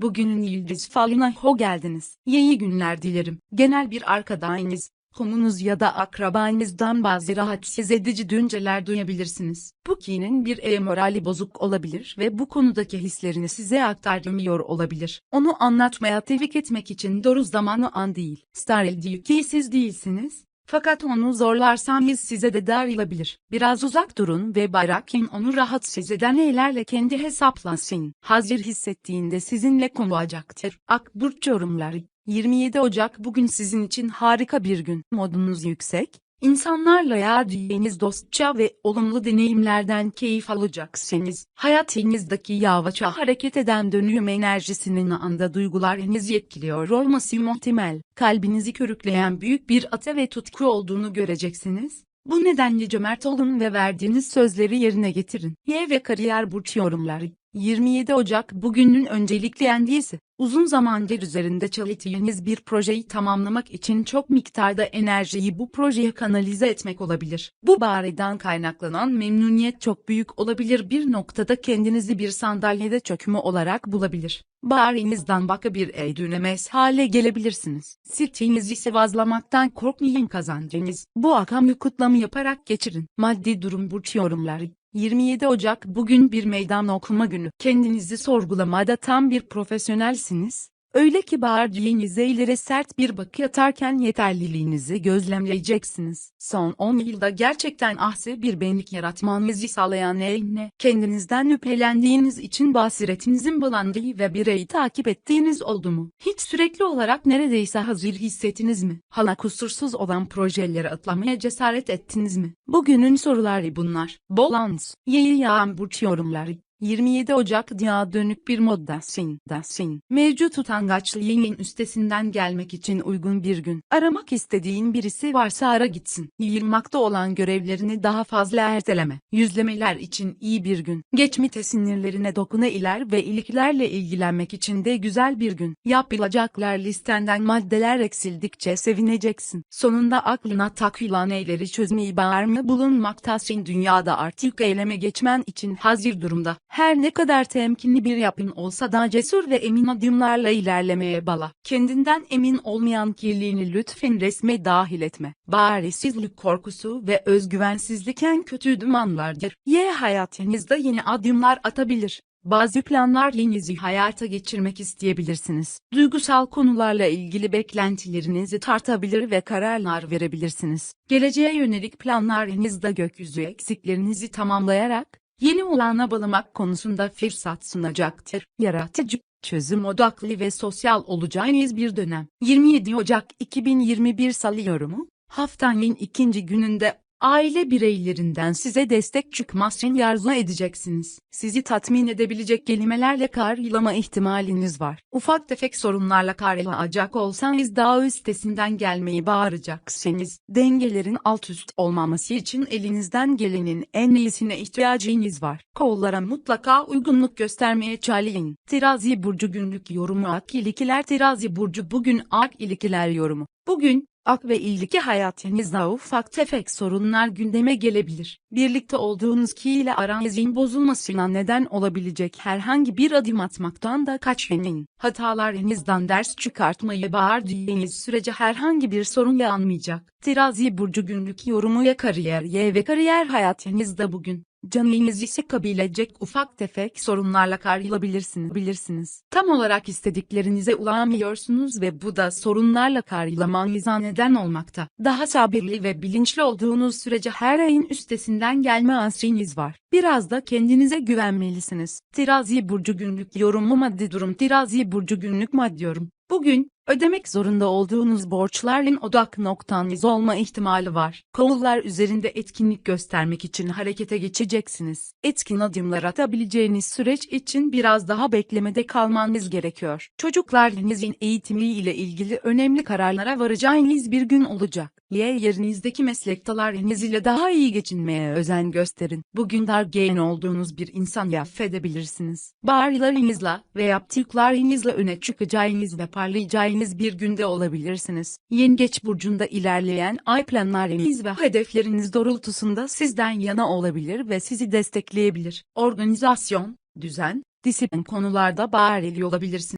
Bugünün yıldız falına ho geldiniz. İyi günler dilerim. Genel bir arkadaşınız, komunuz ya da akrabanızdan bazı rahatsız edici düşünceler duyabilirsiniz. Bu kişinin bir e morali bozuk olabilir ve bu konudaki hislerini size aktarmıyor olabilir. Onu anlatmaya tevfik etmek için doğru zamanı an değil. Ki siz değilsiniz. Fakat onu zorlarsanız size de darılabilir. Biraz uzak durun ve bırakın onu rahatsız eden eylerle kendi hesaplasın. Hazır hissettiğinde sizinle konuşacaktır. Akburç yorumları 27 Ocak bugün sizin için harika bir gün. Modunuz yüksek, İnsanlarla yardımcınız dostça ve olumlu deneyimlerden keyif alacaksınız. Hayatınızdaki yavaşça hareket eden dönüyorum enerjisinin anda duygularınızı etkiliyor olması muhtemel. Kalbinizi körükleyen büyük bir ata ve tutku olduğunu göreceksiniz. Bu nedenle cömert olun ve verdiğiniz sözleri yerine getirin. Y ve kariyer burç yorumları 27 Ocak bugünün öncelikli endişesi. Uzun zamandır üzerinde çalıştığınız bir projeyi tamamlamak için çok miktarda enerjiyi bu projeye kanalize etmek olabilir. Bu bariden kaynaklanan memnuniyet çok büyük olabilir bir noktada kendinizi bir sandalyede çökümü olarak bulabilir. Bağrınızdan baka bir eydünemez hale gelebilirsiniz. Sirtinizi sıvazlamaktan korkmayın kazancınız. Bu akşamı kutlama yaparak geçirin. Maddi durum burç yorumları 27 Ocak bugün bir meydan okuma günü. Kendinizi sorgulamada tam bir profesyonelsiniz. Öyle ki bağırdığınıza ileri sert bir bakı atarken yeterliliğinizi gözlemleyeceksiniz. Son 10 yılda gerçekten ahse bir benlik yaratmanızı sağlayan ne? Kendinizden üpelendiğiniz için basiretinizin bulandığı ve bireyi takip ettiğiniz oldu mu? Hiç sürekli olarak neredeyse hazır hissettiniz mi? Hala kusursuz olan projeleri atlamaya cesaret ettiniz mi? Bugünün soruları bunlar. Bolans, yayı yağan burç yorumları, 27 Ocak Dünya dönük bir moddasın. Dasın. Mevcut utangaçlığının üstesinden gelmek için uygun bir gün. Aramak istediğin birisi varsa ara gitsin. Yayılmakta olan görevlerini daha fazla erteleme. Yüzlemeler için iyi bir gün. Geçmite sinirlerine dokuna iler ve iliklerle ilgilenmek için de güzel bir gün. Yapılacaklar listenden maddeler eksildikçe sevineceksin. Sonunda aklına takılan eyleri çözmeyi bağır mı bulunmaktasın dünyada artık eyleme geçmen için hazır durumda. Her ne kadar temkinli bir yapın olsa da cesur ve emin adımlarla ilerlemeye bala. Kendinden emin olmayan kirliğini lütfen resme dahil etme. Barisizlik korkusu ve özgüvensizlik en kötü dumanlardır. Y hayatınızda yeni adımlar atabilir. Bazı planlarınızı hayata geçirmek isteyebilirsiniz. Duygusal konularla ilgili beklentilerinizi tartabilir ve kararlar verebilirsiniz. Geleceğe yönelik planlarınızda gökyüzü eksiklerinizi tamamlayarak, yeni olana balamak konusunda fırsat sunacaktır. Yaratıcı, çözüm odaklı ve sosyal olacağınız bir dönem. 27 Ocak 2021 Salı yorumu, haftanın ikinci gününde Aile bireylerinden size destek çıkmasını arzu edeceksiniz. Sizi tatmin edebilecek kelimelerle karşılama ihtimaliniz var. Ufak tefek sorunlarla karşılayacak olsanız daha üstesinden gelmeyi bağıracaksınız. Dengelerin alt üst olmaması için elinizden gelenin en iyisine ihtiyacınız var. Kollara mutlaka uygunluk göstermeye çalışın. Terazi burcu günlük yorumu ak ilikiler terazi burcu bugün ak ilikiler yorumu. Bugün ak ve ilgili hayatınızda ufak tefek sorunlar gündeme gelebilir. Birlikte olduğunuz kişiyle aranızın bozulmasına neden olabilecek herhangi bir adım atmaktan da kaçının. Hatalarınızdan ders çıkartmayı bağırdığınız sürece herhangi bir sorun yanmayacak. Terazi burcu günlük yorumu ya kariyer ye ve kariyer hayatınızda bugün canınızı sıkabilecek ufak tefek sorunlarla karşılayabilirsiniz. Bilirsiniz. Tam olarak istediklerinize ulaşamıyorsunuz ve bu da sorunlarla karşılamanıza neden olmakta. Daha sabırlı ve bilinçli olduğunuz sürece her ayın üstesinden gelme asriniz var. Biraz da kendinize güvenmelisiniz. Terazi burcu günlük yorumu maddi durum Terazi burcu günlük maddi yorum. Bugün, ödemek zorunda olduğunuz borçların odak noktanız olma ihtimali var. Konular üzerinde etkinlik göstermek için harekete geçeceksiniz. Etkin adımlar atabileceğiniz süreç için biraz daha beklemede kalmanız gerekiyor. Çocuklarınızın eğitimiyle ilgili önemli kararlara varacağınız bir gün olacak. Y yerinizdeki meslektalarınız ile daha iyi geçinmeye özen gösterin. Bugün dargın olduğunuz bir insan affedebilirsiniz. Bağrılarınızla ve yaptıklarınızla öne çıkacağınız ve parlayacağınız bir günde olabilirsiniz. Yengeç burcunda ilerleyen ay planlarınız ve hedefleriniz doğrultusunda sizden yana olabilir ve sizi destekleyebilir. Organizasyon, düzen, disiplin konularda bağırlı olabilirsiniz.